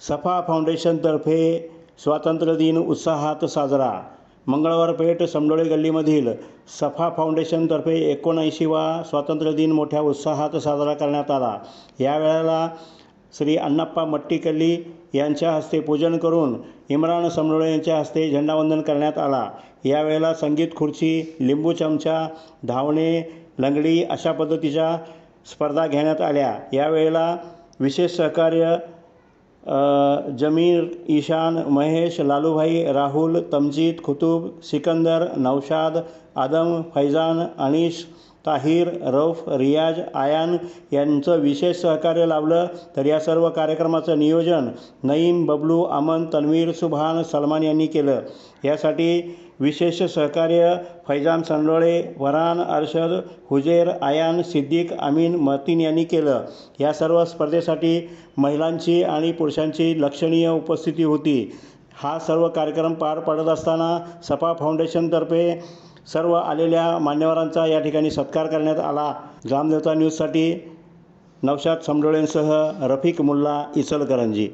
सफा फाउंडेशनतर्फे स्वातंत्र्यदिन उत्साहात साजरा. मंगळवार पेठ समडोळे गल्लीमधील सफा फाउंडेशनतर्फे एकोणऐंशीवा स्वातंत्र्य दिन मोठ्या उत्साहात साजरा करण्यात आला. यावेळेला श्री अण्णाप्पा मट्टीकल्ली यांच्या हस्ते पूजन करून इम्रान समडोळे यांच्या हस्ते झेंडावंदन करण्यात आला. यावेळेला संगीत खुर्ची लिंबू चमचा धावणे लंगडी अशा पद्धतीच्या स्पर्धा घेण्यात आल्या. यावेळेला विशेष सहकार्य जमीर ईशान महेश लालूभाई राहुल तमजीद खुतूब सिकंदर नौशाद आदम फैजान अनिश ताहिर रौफ रियाज आयान यांचं विशेष सहकार्य लाभलं. तर या सर्व कार्यक्रमाचं नियोजन नईम बबलू अमन तन्वीर सुभान सलमान यांनी केलं. यासाठी विशेष सहकार्य फैजान संडोळे वरान अर्शद हुजेर आयान सिद्दीक अमीन मतीन यांनी केलं. या सर्व स्पर्धेसाठी महिलांची आणि पुरुषांची लक्षणीय उपस्थिती होती. हा सर्व कार्यक्रम पार पडत असताना सपा फाउंडेशनतर्फे सर्व आलेल्या मान्यवरांचा या ठिकाणी सत्कार करण्यात आला. ग्रामदेवता न्यूजसाठी नवशाद समडोळेंसह रफिक मुल्ला इचलकरंजी